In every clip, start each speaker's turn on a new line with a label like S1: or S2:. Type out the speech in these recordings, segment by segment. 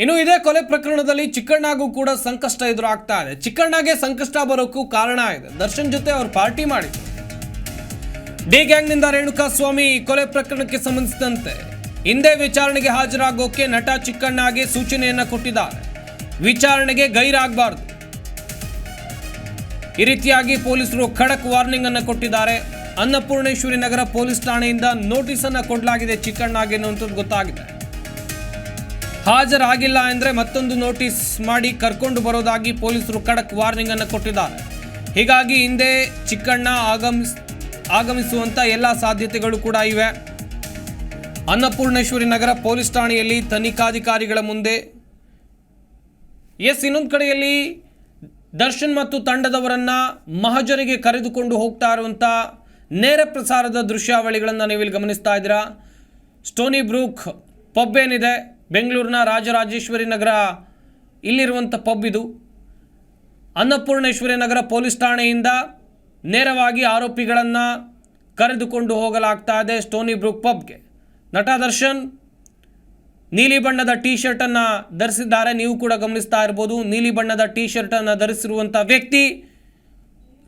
S1: ಇನ್ನು ಇದೇ ಕೊಲೆ ಪ್ರಕರಣದಲ್ಲಿ ಚಿಕ್ಕಣ್ಣಗೂ ಕೂಡ ಸಂಕಷ್ಟ ಎದುರಾಗ್ತಾ ಇದೆ. ಚಿಕ್ಕಣ್ಣಗೆ ಸಂಕಷ್ಟ ಬರೋಕ್ಕೂ ಕಾರಣ ಇದೆ. ದರ್ಶನ್ ಜೊತೆ ಅವರು ಪಾರ್ಟಿ ಮಾಡಿದ್ರು. ಡಿ ಗ್ಯಾಂಗ್ನಿಂದ ರೇಣುಕಾ ಸ್ವಾಮಿ ಕೊಲೆ ಪ್ರಕರಣಕ್ಕೆ ಸಂಬಂಧಿಸಿದಂತೆ ಹಿಂದೆ ವಿಚಾರಣೆಗೆ ಹಾಜರಾಗೋಕೆ ನಟ ಚಿಕ್ಕಣ್ಣಗೆ ಸೂಚನೆಯನ್ನ ಕೊಟ್ಟಿದ್ದಾರೆ. ವಿಚಾರಣೆಗೆ ಗೈರಾಗಬಾರದು. ಈ ರೀತಿಯಾಗಿ ಪೊಲೀಸರು ಖಡಕ್ ವಾರ್ನಿಂಗ್ ಅನ್ನು ಕೊಟ್ಟಿದ್ದಾರೆ. ಅನ್ನಪೂರ್ಣೇಶ್ವರಿ ನಗರ ಪೊಲೀಸ್ ಠಾಣೆಯಿಂದ ನೋಟಿಸ್ ಅನ್ನ ಕೊಡಲಾಗಿದೆ ಚಿಕ್ಕಣ್ಣಗೆ ಅನ್ನುವಂಥದ್ದು ಗೊತ್ತಾಗಿದೆ. ಹಾಜರಾಗಿಲ್ಲ ಅಂದರೆ ಮತ್ತೊಂದು ನೋಟಿಸ್ ಮಾಡಿ ಕರ್ಕೊಂಡು ಬರೋದಾಗಿ ಪೊಲೀಸರು ಖಡಕ್ ವಾರ್ನಿಂಗ್ ಅನ್ನು ಕೊಟ್ಟಿದ್ದಾರೆ. ಹೀಗಾಗಿ ಹಿಂದೆ ಚಿಕ್ಕಣ್ಣ ಆಗಮಿಸ್, ಆಗಮಿಸುವಂತ ಎಲ್ಲ ಸಾಧ್ಯತೆಗಳು ಕೂಡ ಇವೆ. ಅನ್ನಪೂರ್ಣೇಶ್ವರಿ ನಗರ ಪೊಲೀಸ್ ಠಾಣೆಯಲ್ಲಿ ತನಿಖಾಧಿಕಾರಿಗಳ ಮುಂದೆ ಎಸ್ ಇನ್ನೊಂದು ಕಡೆಯಲ್ಲಿ ದರ್ಶನ್ ಮತ್ತು ತಂಡದವರನ್ನು ಮಹಜರಿಗೆ ಕರೆದುಕೊಂಡು ಹೋಗ್ತಾ ಇರುವಂಥ ನೇರ ಪ್ರಸಾರದ ದೃಶ್ಯಾವಳಿಗಳನ್ನು ನೀವಿಲ್ಲಿ ಗಮನಿಸ್ತಾ ಇದ್ದೀರಾ. ಸ್ಟೋನಿ ಬ್ರೂಕ್ ಪಬ್ ಏನಿದೆ ಬೆಂಗಳೂರಿನ ರಾಜರಾಜೇಶ್ವರಿ ನಗರ. ಇಲ್ಲಿರುವಂಥ ಪಬ್ ಇದು. ಅನ್ನಪೂರ್ಣೇಶ್ವರಿ ನಗರ ಪೊಲೀಸ್ ಠಾಣೆಯಿಂದ ನೇರವಾಗಿ ಆರೋಪಿಗಳನ್ನು ಕರೆದುಕೊಂಡು ಹೋಗಲಾಗ್ತಾ ಇದೆ ಸ್ಟೋನಿ ಬ್ರೂಕ್ ಪಬ್ಗೆ. ನಟ ದರ್ಶನ್ ನೀಲಿ ಬಣ್ಣದ ಟೀ ಶರ್ಟನ್ನು ಧರಿಸಿದ್ದಾರೆ. ನೀವು ಕೂಡ ಗಮನಿಸ್ತಾ ಇರ್ಬೋದು, ನೀಲಿ ಬಣ್ಣದ ಟೀ ಶರ್ಟನ್ನು ಧರಿಸಿರುವಂಥ ವ್ಯಕ್ತಿ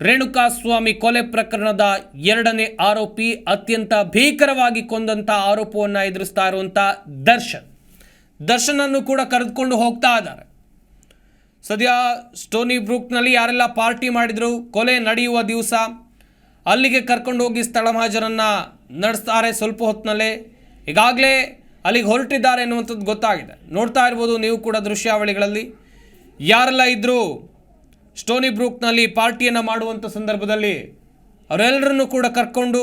S1: ರೇಣುಕಾಸ್ವಾಮಿ ಕೊಲೆ ಪ್ರಕರಣದ ಎರಡನೇ ಆರೋಪಿ. ಅತ್ಯಂತ ಭೀಕರವಾಗಿ ಕೊಂದಂಥ ಆರೋಪವನ್ನು ಎದುರಿಸ್ತಾ ಇರುವಂಥ ದರ್ಶನ್. ದರ್ಶನ್ ಅನ್ನು ಕೂಡ ಕರೆದುಕೊಂಡು ಹೋಗ್ತಾ ಇದ್ದಾರೆ. ಸದ್ಯ ಸ್ಟೋನಿ ಬ್ರೂಕ್ನಲ್ಲಿ ಯಾರೆಲ್ಲ ಪಾರ್ಟಿ ಮಾಡಿದರು, ಕೊಲೆ ನಡೆಯುವ ದಿವಸ ಅಲ್ಲಿಗೆ ಕರ್ಕೊಂಡು ಹೋಗಿ ಸ್ಥಳ ಮಹಾಜರನ್ನು ನಡೆಸ್ತಾರೆ ಸ್ವಲ್ಪ ಹೊತ್ತಿನಲ್ಲೇ ಈಗಾಗಲೇ ಅಲ್ಲಿಗೆ ಹೊರಟಿದ್ದಾರೆ ಎನ್ನುವಂಥದ್ದು ಗೊತ್ತಾಗಿದೆ. ನೋಡ್ತಾ ಇರ್ಬೋದು ನೀವು ಕೂಡ ದೃಶ್ಯಾವಳಿಗಳಲ್ಲಿ. ಯಾರೆಲ್ಲ ಇದ್ದರೂ ಸ್ಟೋನಿ ಬ್ರೂಕ್ನಲ್ಲಿ ಪಾರ್ಟಿಯನ್ನು ಮಾಡುವಂಥ ಸಂದರ್ಭದಲ್ಲಿ ಅವರೆಲ್ಲರನ್ನು ಕೂಡ ಕರ್ಕೊಂಡು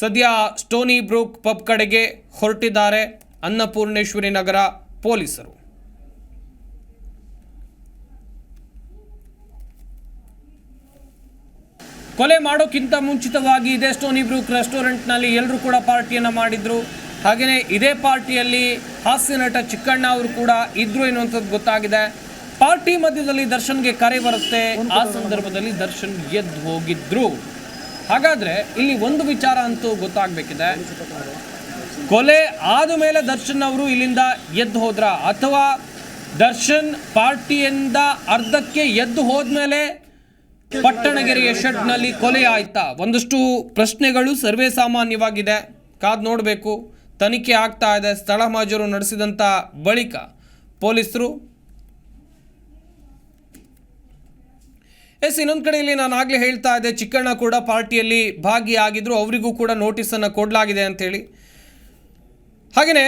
S1: ಸದ್ಯ ಸ್ಟೋನಿ ಬ್ರೂಕ್ ಪಬ್ ಕಡೆಗೆ ಹೊರಟಿದ್ದಾರೆ. ಅನ್ನಪೂರ್ಣೇಶ್ವರಿ ನಗರ ಪೊಲೀಸರು. ಕೊಲೆ ಮಾಡೋಕ್ಕಿಂತ ಮುಂಚಿತವಾಗಿ ಇದೇ ಸ್ಟೋನಿ ಬ್ರೂಕ್ ರೆಸ್ಟೋರೆಂಟ್ನಲ್ಲಿ ಎಲ್ಲರೂ ಕೂಡ ಪಾರ್ಟಿಯನ್ನು ಮಾಡಿದ್ರು. ಹಾಗೆಯೇ ಇದೇ ಪಾರ್ಟಿಯಲ್ಲಿ ಹಾಸ್ಯ ನಟ ಚಿಕ್ಕಣ್ಣ ಅವರು ಕೂಡ ಇದ್ರು ಎನ್ನುವಂಥದ್ದು ಗೊತ್ತಾಗಿದೆ. ಪಾರ್ಟಿ ಮಧ್ಯದಲ್ಲಿ ದರ್ಶನ್ಗೆ ಕರೆ ಬರುತ್ತೆ. ಆ ಸಂದರ್ಭದಲ್ಲಿ ದರ್ಶನ್ ಎದ್ದು ಹೋಗಿದ್ರು. ಹಾಗಾದ್ರೆ ಇಲ್ಲಿ ಒಂದು ವಿಚಾರ ಅಂತೂ ಗೊತ್ತಾಗಬೇಕಿದೆ. ಕೊಲೆ ಆದ ಮೇಲೆ ದರ್ಶನ್ ಅವರು ಇಲ್ಲಿಂದ ಎದ್ದು ಹೋದ್ರ? ಅಥವಾ ದರ್ಶನ್ ಪಾರ್ಟಿಯಿಂದ ಅರ್ಧಕ್ಕೆ ಎದ್ದು ಹೋದ್ಮೇಲೆ ಪಟ್ಟಣಗೆರೆಯ ಶೆಡ್ನಲ್ಲಿ ಕೊಲೆ ಆಯ್ತಾ? ಒಂದಷ್ಟು ಪ್ರಶ್ನೆಗಳು ಸರ್ವೇ ಸಾಮಾನ್ಯವಾಗಿದೆ. ಕಾದ್ ನೋಡಬೇಕು. ತನಿಖೆ ಆಗ್ತಾ ಇದೆ. ಸ್ಥಳ ಮಾಜರು ನಡೆಸಿದಂಥ ಬಳಿಕ ಪೊಲೀಸರು. ಎಸ್, ಇನ್ನೊಂದು ಕಡೆಯಲ್ಲಿ ನಾನು ಆಗಲೇ ಹೇಳ್ತಾ ಇದ್ದೆ, ಚಿಕ್ಕಣ್ಣ ಕೂಡ ಪಾರ್ಟಿಯಲ್ಲಿ ಭಾಗಿಯಾಗಿದ್ರು, ಅವರಿಗೂ ಕೂಡ ನೋಟಿಸನ್ನು ಕೊಡಲಾಗಿದೆ ಅಂತೇಳಿ. ಹಾಗೆಯೇ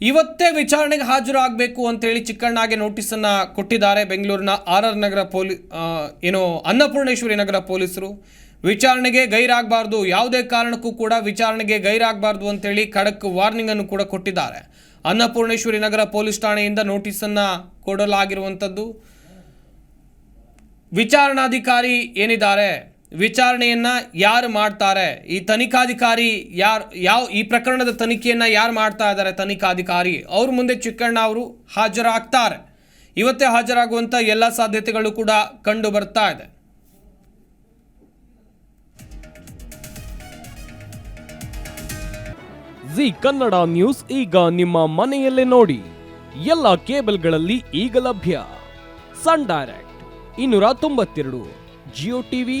S1: ಇವತ್ತೇ ವಿಚಾರಣೆಗೆ ಹಾಜರಾಗಬೇಕು ಅಂತೇಳಿ ಚಿಕ್ಕಣ್ಣಗೆ ನೋಟಿಸನ್ನು ಕೊಟ್ಟಿದ್ದಾರೆ ಬೆಂಗಳೂರಿನ ಆರ್ ಆರ್ ನಗರ ಪೊಲೀ ಏನು ಅನ್ನಪೂರ್ಣೇಶ್ವರಿ ನಗರ ಪೊಲೀಸರು. ವಿಚಾರಣೆಗೆ ಗೈರಾಗಬಾರ್ದು, ಯಾವುದೇ ಕಾರಣಕ್ಕೂ ಕೂಡ ವಿಚಾರಣೆಗೆ ಗೈರಾಗಬಾರ್ದು ಅಂತೇಳಿ ಖಡಕ್ ವಾರ್ನಿಂಗನ್ನು ಕೂಡ ಕೊಟ್ಟಿದ್ದಾರೆ. ಅನ್ನಪೂರ್ಣೇಶ್ವರಿ ನಗರ ಪೊಲೀಸ್ ಠಾಣೆಯಿಂದ ನೋಟಿಸನ್ನು ಕೊಡಲಾಗಿರುವಂಥದ್ದು. ವಿಚಾರಣಾಧಿಕಾರಿ ಏನಿದ್ದಾರೆ? ವಿಚಾರಣೆಯನ್ನ ಯಾರು ಮಾಡ್ತಾರೆ? ಈ ತನಿಖಾಧಿಕಾರಿ ಯಾರು, ಯಾವ, ಈ ಪ್ರಕರಣದ ತನಿಖೆಯನ್ನು ಯಾರು ಮಾಡ್ತಾ ಇದ್ದಾರೆ ತನಿಖಾಧಿಕಾರಿ? ಅವ್ರ ಮುಂದೆ ಚಿಕ್ಕಣ್ಣ ಅವರು ಹಾಜರಾಗ್ತಾರೆ. ಇವತ್ತೇ ಹಾಜರಾಗುವಂಥ ಎಲ್ಲ ಸಾಧ್ಯತೆಗಳು ಕೂಡ ಕಂಡು ಬರ್ತಾ ಇದೆ.
S2: ಜಿ ಕನ್ನಡ ನ್ಯೂಸ್ ಈಗ ನಿಮ್ಮ ಮನೆಯಲ್ಲೇ ನೋಡಿ. ಎಲ್ಲ ಕೇಬಲ್ಗಳಲ್ಲಿ ಈಗ ಲಭ್ಯ. ಸನ್ ಡೈರೆಕ್ಟ್, ಇನ್ನೂರ ತೊಂಬತ್ತೆರಡು, ಜಿಯೋ ಟಿವಿ